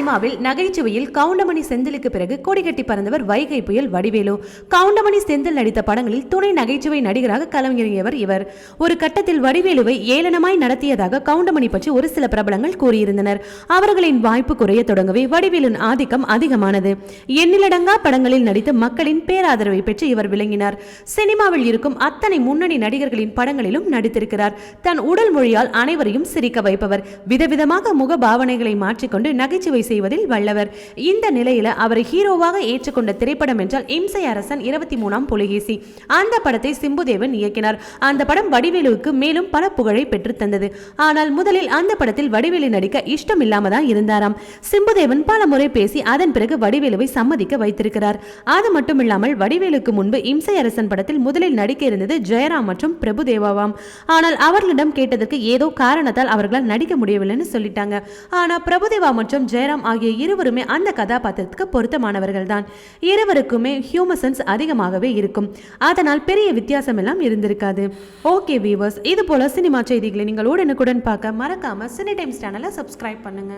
சினிமாவில் நகைச்சுவையில் கவுண்டமணி செந்திலுக்கு பிறகு கொடிகட்டி பறந்தவர் வைகை புயல் வடிவேலு. கவுண்டமணி செந்தில் நடித்த படங்களில் துணை நகைச்சுவை நடிகராக களமிறங்கியவர் இவர். ஒரு கட்டத்தில் வடிவேலுவை ஏளனமாய் நடத்தியதாக கவுண்டமணி பற்றி ஒரு சில பிரபலங்கள் கூறியிருந்தனர். அவர்களின் வாய்ப்பு குறைய தொடங்கவே வடிவேலின் ஆதிக்கம் அதிகமானது. எண்ணிலடங்கா படங்களில் நடித்து மக்களின் பேராதரவை பெற்று இவர் விளங்கினார். சினிமாவில் இருக்கும் அத்தனை முன்னணி நடிகர்களின் படங்களிலும் நடித்திருக்கிறார். தன் உடல் மொழியால் அனைவரையும் சிரிக்க வைப்பவர். விதவிதமாக முக பாவனைகளை மாற்றிக்கொண்டு நகைச்சுவை செய்வதில் வல்லவர். இந்த நிலையில அவரை ஹீரோவாக ஏற்றுக்கொண்ட திரைப்படம் என்றால் இம்சை அரசன் இருபத்தி மூணாம் புலிகேசி. அந்த படத்தை சிம்புதேவன் இயக்கினார். அந்த படம் வடிவேலுவுக்கு மேலும் பல புகழை பெற்று தந்தது. ஆனால் முதலில் அந்த படத்தில் வடிவேலு நடிக்க இஷ்டம் இல்லாம தான் இருந்தாராம். சிம்புதேவன் பல முறை பேசி அதன் பிறகு வடிவேலுவை சம்மதிக்க வைத்திருக்கிறார். அது மட்டுமில்லாமல் வடிவேலுக்கு முன்பு இம்சை அரசன் படத்தில் முதலில் நடிக்க இருந்தது ஜெயராம் மற்றும் பிரபுதேவாவாம். ஆனால் அவர்களிடம் கேட்டதற்கு ஏதோ காரணத்தால் அவர்களால் நடிக்க முடியவில்லைன்னு சொல்லிட்டாங்க. ஆனா பிரபுதேவா மற்றும் ஜெயராம் ஆகிய இருவருமே அந்த கதாபாத்திரத்துக்கு பொருத்தமானவர்கள் தான் இருவருக்குமே ஹியூமசன்ஸ் அதிகமாகவே இருக்கும். அதனால் பெரிய வித்தியாசம் எல்லாம் இருந்திருக்காது. ஓகே வியூவர்ஸ் இது போல சினிமா செய்திகளை நீங்கள் உடனுக்குடன் பார்க்க மறக்காம சினி டைம்ஸ் சேனலை சப்ஸ்கிரைப் பண்ணுங்க.